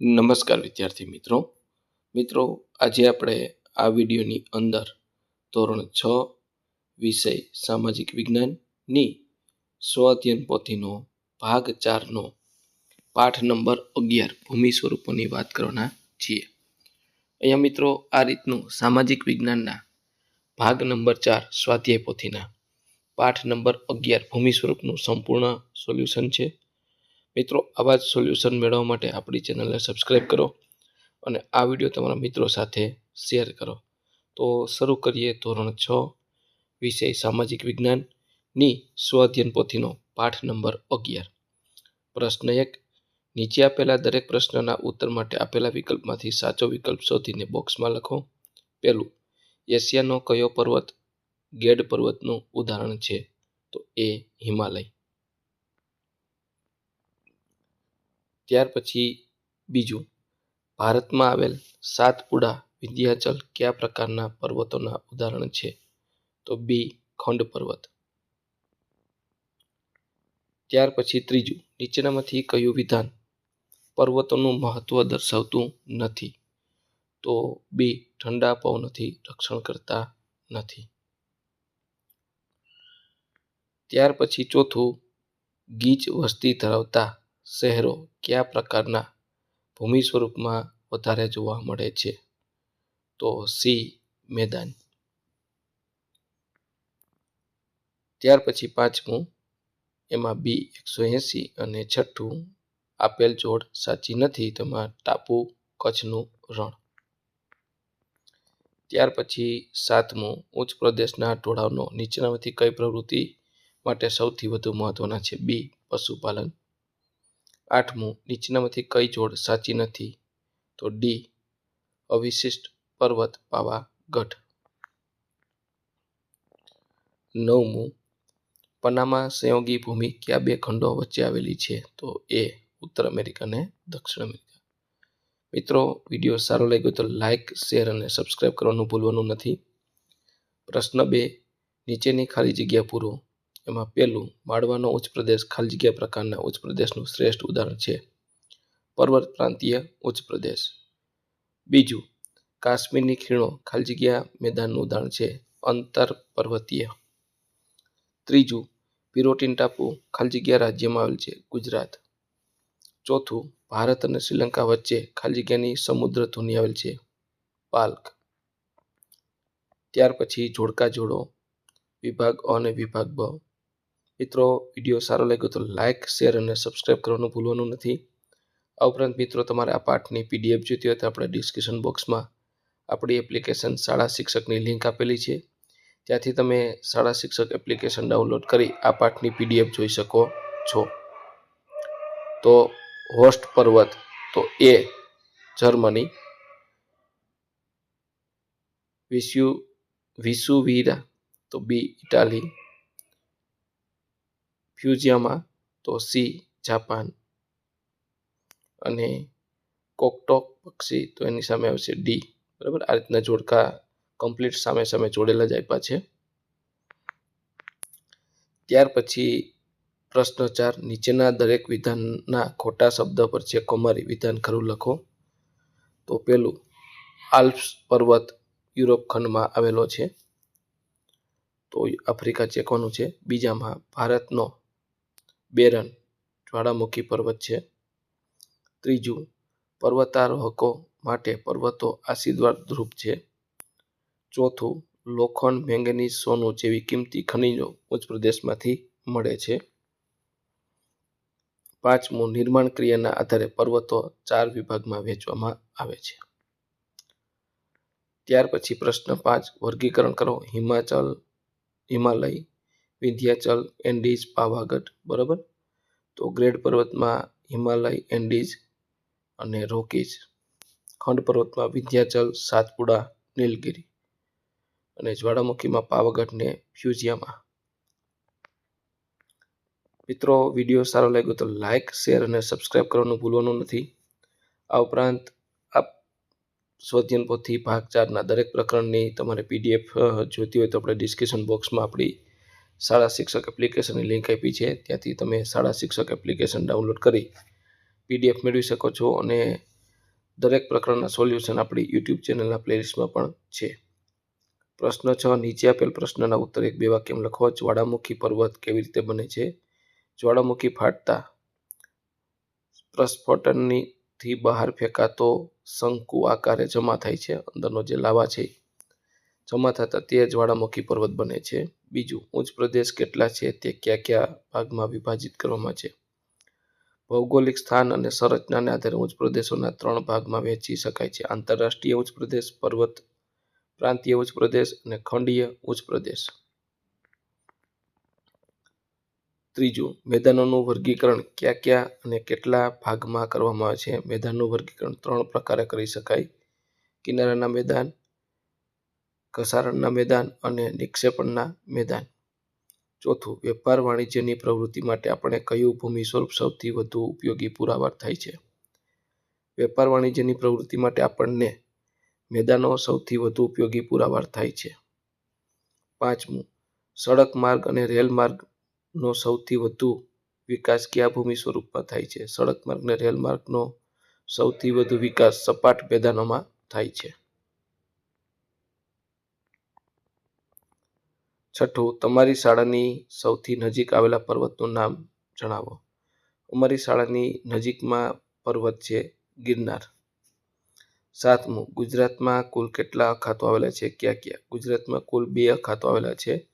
નમસ્કાર વિદ્યાર્થી મિત્રો. મિત્રો, આજે આપણે આ વિડીયોની અંદર ધોરણ છ, વિષય સામાજિક વિજ્ઞાનની સ્વઅધ્યયન પોથીનો ભાગ ચારનો પાઠ નંબર અગિયાર ભૂમિ સ્વરૂપોની વાત કરવાના છીએ. અહીંયા મિત્રો, આ રીતનું સામાજિક વિજ્ઞાનના ભાગ નંબર ચાર સ્વાધ્યાય પોથીના પાઠ નંબર અગિયાર ભૂમિ સ્વરૂપનું સંપૂર્ણ સોલ્યુશન છે. મિત્રો, આવા જ સોલ્યુશન મેળવવા માટે આપણી ચેનલને સબસ્ક્રાઈબ કરો અને આ વીડિયો તમારા મિત્રો સાથે શેર કરો. તો શરૂ કરીએ ધોરણ છ, વિષય સામાજિક વિજ્ઞાનની સ્વઅધ્યયન પોથીનો પાઠ નંબર અગિયાર. પ્રશ્ન એક, નીચે આપેલા દરેક પ્રશ્નના ઉત્તર માટે આપેલા વિકલ્પમાંથી સાચો વિકલ્પ શોધીને બોક્સમાં લખો. પહેલું, એશિયાનો કયો પર્વત ગેડ પર્વતનું ઉદાહરણ છે? તો એ હિમાલય. ત્યાર પછી બીજું, ભારતમાં આવેલ સાતપુડા વિંધ્યાચલ કયા પ્રકારના પર્વતોના ઉદાહરણ છે? તો બી, ખંડ પર્વત. ત્યાર પછી ત્રીજું, નીચેનામાંથી કયું વિધાન પર્વતોનું મહત્વ દર્શાવતું નથી? તો બી, ઠંડા પવનથી રક્ષણ કરતા નથી. ત્યાર પછી ચોથું, ગીચ વસ્તી ધરાવતા શહેરો કયા પ્રકારના ભૂમિ સ્વરૂપમાં વધારે જોવા મળે છે? તો સી, મેદાન. ત્યાર પછી પાંચમું, એમાં બી એકસો એંસી અને છઠ્ઠું, આપેલ જોડ સાચી નથી, તેમાં ટાપુ, કચ્છનું રણ. ત્યાર પછી સાતમું, ઉચ્ચ પ્રદેશના ટોળાવનો નીચેનામાંથી કઈ પ્રવૃત્તિ માટે સૌથી વધુ મહત્વના છે? બી, પશુપાલન. આઠમું, નીચેનામાંથી કઈ જોડ સાચી નથી? તો ડી, અવિશિષ્ટ પર્વત પાવાગઢ નવમું, પનામા સંયોગી ભૂમિ કયા બે ખંડો વચ્ચે આવેલી છે? તો એ, ઉત્તર અમેરિકા અને દક્ષિણ અમેરિકા. મિત્રો, વીડિયો સારો લાગ્યો તો લાઇક શેર અને સબસ્ક્રાઈબ કરવાનું ભૂલવાનું નથી. પ્રશ્ન બે, નીચેની ખાલી જગ્યા પૂરો એમાં પહેલું, માળવાનો ઉચ્ચ પ્રદેશ ખાલી જગ્યા પ્રકારના ઉચ્ચ પ્રદેશનું શ્રેષ્ઠ ઉદાહરણ છે. પર્વત પ્રાંતીય ઉચ્ચ પ્રદેશ. બીજું, કાશ્મીરની ખીણો ખાલી જગ્યા મેદાનનું ઉદાહરણ છે અંતર પર્વતીય ત્રીજું, પિરોટીન ટાપુ ખાલી જગ્યા રાજ્યમાં આવેલ છે, ગુજરાત. ચોથું, ભારત અને શ્રીલંકા વચ્ચે ખાલી જગ્યાની સમુદ્ર ધુની આવેલ છે, પાલ્ક. ત્યાર પછી જોડકા જોડો, વિભાગ અ અને વિભાગ બ. મિત્રો, વીડિયો સારો લાગ્યો તો લાઇક શેર અને સબસ્ક્રાઈબ કરવાનું ભૂલવાનું નથી. આ ઉપરાંત મિત્રો, તમારે આ પાઠની પીડીએફ જોઈતી હોય તો આપણે ડિસ્ક્રિપ્શન બોક્સમાં આપણી એપ્લિકેશન શાળા શિક્ષકની લિંક આપેલી છે. ત્યાંથી તમે શાળા શિક્ષક એપ્લિકેશન ડાઉનલોડ કરી આ પાઠની પીડીએફ જોઈ શકો છો. તો હોસ્ટ પર્વત, તો એ જર્મની. વિસ્યુ વિસુવીરા તો બી ઇટાલી. ફ્યુઝિયામાં તો સી, જાપાન. અને કોકટોક પક્ષી, તો એની સામે આવશે ડી. બરાબર? આ રીતના જોડકા કમ્પ્લીટ સામે સામે જોડેલા જ આપ્યા છે. ત્યાર પછી પ્રશ્ન ચાર નીચેના દરેક વિધાનના ખોટા શબ્દ પર ચેકો મારી વિધાન ખરું લખો. તો પેલું, આલ્પ્સ પર્વત યુરોપ ખંડમાં આવેલો છે. તો આફ્રિકા ચેકવાનું છે. બીજામાં, ભારતનો બેરન, જ્વાળામુખી પર્વત છે. ત્રીજું, પર્વતારોહકો માટે પર્વતો આશીર્વાદ રૂપ છે. ચોથું, લોખંડ મેંગનીઝ સોનું જેવી કિંમતી ખનિજો ઉચ્ચ પ્રદેશમાંથી મળે છે. પાંચમું, નિર્માણ ક્રિયાના આધારે પર્વતો ચાર વિભાગમાં વહેંચવામાં આવે છે. ત્યાર પછી પ્રશ્ન પાંચ, વર્ગીકરણ કરો. હિમાચલ, હિમાલય વિંધ્યાચલ એન્ડીઝ પાવાગઢ, બરાબર? તો ગ્રેડ પર્વતમાં હિમાલય એન્ડીઝ અને રોકીઝ. ખંડ પર્વતમાં વિંધ્યાચલ, સાતપુડા, નીલગિરી અને જ્વાળામુખીમાં પાવાગઢ ને ફ્યુઝિયામાં મિત્રો, વીડિયો સારો લાગ્યો તો લાઇક શેર અને સબસ્ક્રાઇબ કરવાનું ભૂલવાનું નથી. આ ઉપરાંત આપ સ્વધ્યન પોથી ભાગ ચારના દરેક પ્રકરણની તમારે પીડીએફ જોઈતી હોય તો આપણે ડિસ્ક્રિપ્શન બોક્સમાં આપણી શાળા શિક્ષક એપ્લિકેશનની લિંક આપી છે. ત્યાંથી તમે શાળા શિક્ષક એપ્લિકેશન ડાઉનલોડ કરી પીડીએફ મેળવી શકો છો અને દરેક પ્રકરણના સોલ્યુશન આપણી યુટ્યુબ ચેનલના પ્લેલિસ્ટમાં પણ છે. પ્રશ્ન છ, નીચે આપેલ પ્રશ્નના ઉત્તર એક બે વાક્યમાં લખો. જ્વાળામુખી પર્વત કેવી રીતે બને છે? જ્વાળામુખી ફાટતા પ્રસ્ફોટનની થી બહાર ફેંકાતો શંકુ આકારે જમા થાય છે. અંદરનો જે લાવા છે જમા થતા તે જ્વાળામુખી પર્વત બને છે. બીજું, ઉચ્ચ પ્રદેશ કેટલા છે તે કયા કયા ભાગમાં વિભાજિત કરવામાં છે? ભૌગોલિક સ્થાન અને સંરચનાને આધારે ઉચ્ચ પ્રદેશોના ત્રણ ભાગમાં વહેંચી શકાય છે. આંતરરાષ્ટ્રીય ઉચ્ચ પ્રદેશ, પર્વત, પ્રાંતીય ઉચ્ચ પ્રદેશ અને ખંડીય ઉચ્ચ પ્રદેશ. ત્રીજું, મેદાનોનું વર્ગીકરણ કયા કયા અને કેટલા ભાગમાં કરવામાં આવે છે? મેદાનનું વર્ગીકરણ ત્રણ પ્રકારે કરી શકાય. કિનારાના મેદાન ઘસારણના મેદાન અને નિક્ષેપણના મેદાન. ચોથું, વેપાર વાણિજ્યની પ્રવૃત્તિ માટે આપણે કયું ભૂમિ સ્વરૂપ સૌથી વધુ ઉપયોગી પુરાવા થાય છે? વેપાર વાણિજ્યની પ્રવૃત્તિ માટે આપણને મેદાનો સૌથી વધુ ઉપયોગી પુરાવાર થાય છે. પાંચમું, સડક માર્ગ અને રેલ માર્ગનો સૌથી વધુ વિકાસ કયા ભૂમિ સ્વરૂપમાં થાય છે? સડક માર્ગ અને રેલ માર્ગનો સૌથી વધુ વિકાસ સપાટ મેદાનોમાં થાય છે. છઠ્ઠું, તમારી શાળાની સૌથી નજીક આવેલા પર્વતનું નામ જણાવો. અમારી શાળાની નજીકમાં પર્વત છે ગિરનાર. સાતમું, ગુજરાતમાં કુલ કેટલા અખાતો આવેલા છે? ક્યાં ક્યાં? ગુજરાતમાં કુલ બે અખાતો આવેલા છે,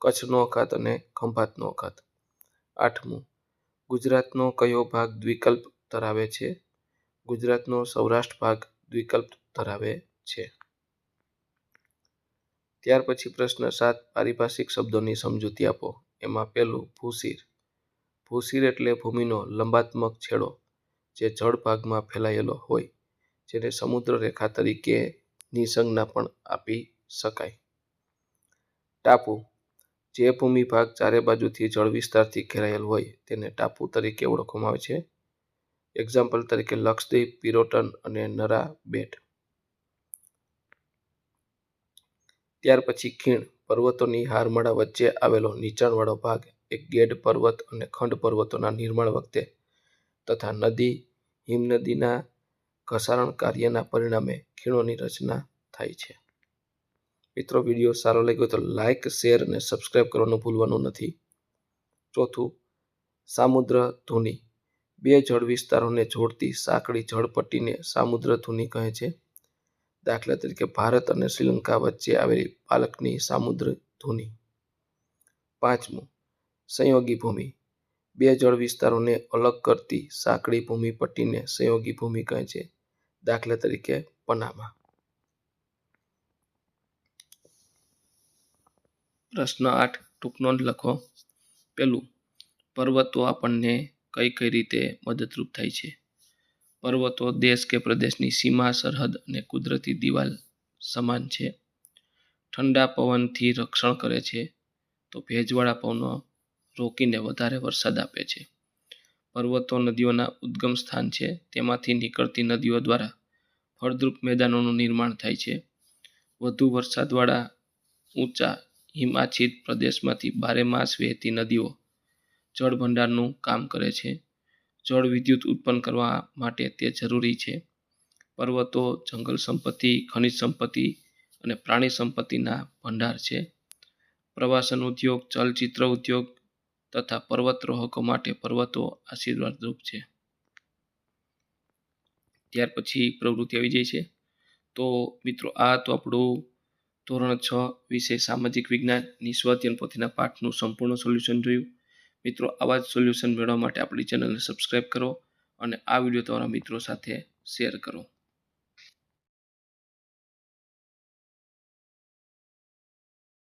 કચ્છનો અખાત અને ખંભાતનો અખાત. આઠમું, ગુજરાતનો કયો ભાગ દ્વિકલ્પ ધરાવે છે? ગુજરાતનો સૌરાષ્ટ્ર ભાગ દ્વિકલ્પ ધરાવે છે. ત્યાર પછી પ્રશ્ન સાત પારિભાષિક શબ્દોની સમજૂતી આપો. એમાં પહેલું ભૂશીર ભૂશીર એટલે ભૂમિનો લંબાત્મક છેડો, જે જળ ભાગમાં ફેલાયેલો હોય, જેને સમુદ્ર રેખા તરીકેની સંજ્ઞા પણ આપી શકાય. ટાપુ. જે ભૂમિ ભાગ ચારે બાજુથી જળ વિસ્તારથી ઘેરાયેલ હોય, તેને ટાપુ તરીકે ઓળખવામાં આવે છે. એક્ઝામ્પલ તરીકે લક્ષદ્વીપ, પિરોટન અને નરા બેટ. ત્યાર પછી ખીણ, પર્વતોની હારમાળા વચ્ચે આવેલો નીચાણવાળો ભાગ, એક ગેડ પર્વત અને ખંડ પર્વતોના નિર્માણ વખતે તથા નદી, હિમનદીના ઘસારણ કાર્યના પરિણામે ખીણોની રચના થાય છે. મિત્રો, વીડિયો સારો લાગ્યો તો લાઇક શેર અને સબસ્ક્રાઈબ કરવાનું ભૂલવાનું નથી. ચોથું, સામુદ્ર ધુની. બે જળ વિસ્તારોને જોડતી સાંકડી જળપટ્ટીને સામુદ્ર ધુની કહે છે. દાખલા તરીકે ભારત અને શ્રીલંકા વચ્ચે આવેલી પાલકની સામુદ્ર ધુની. પાંચમું, સંયોગી ભૂમિ. બે જળ વિસ્તારોને અલગ કરતી સાંકડી ભૂમિ પટ્ટીને સંયોગી ભૂમિ કહે છે, દાખલા તરીકે પનામા. પ્રશ્ન આઠ ટૂંકનો નોંધ લખો. પેલું પર્વતો આપણને કઈ કઈ રીતે મદદરૂપ થાય છે? પર્વતો દેશ કે પ્રદેશની સીમા, સરહદ અને કુદરતી દિવાલ સમાન છે. ઠંડા પવનથી રક્ષણ કરે છે તો ભેજવાળા પવનો રોકીને વધારે વરસાદ આપે છે. પર્વતો નદીઓના ઉદ્ગમ સ્થાન છે. તેમાંથી નીકળતી નદીઓ દ્વારા ફળદ્રુપ મેદાનોનું નિર્માણ થાય છે. વધુ વરસાદવાળા ઊંચા હિમાચ્છિત પ્રદેશમાંથી બારે માસ વહેતી નદીઓ જળભંડારનું કામ કરે છે. જળ વિદ્યુત ઉત્પન્ન કરવા માટે તે જરૂરી છે. પર્વતો, જંગલ સંપત્તિ, ખનિજ સંપત્તિ અને પ્રાણી સંપત્તિના ભંડાર છે. પ્રવાસન ઉદ્યોગ, ચલચિત્ર ઉદ્યોગ તથા પર્વતરોહકો માટે પર્વતો આશીર્વાદરૂપ છે. ત્યાર પછી પ્રવૃત્તિ આવી જાય છે. તો મિત્રો, આ તો આપણું ધોરણ છ વિષય સામાજિક વિજ્ઞાન સ્વધ્યન પોથીના પાઠનું સંપૂર્ણ સોલ્યુશન જોયું. મિત્રો, આવા જ સોલ્યુશન મેળવવા માટે આપણી ચેનલને સબસ્ક્રાઈબ કરો અને આ વીડિયો તમારા મિત્રો સાથે શેર કરો.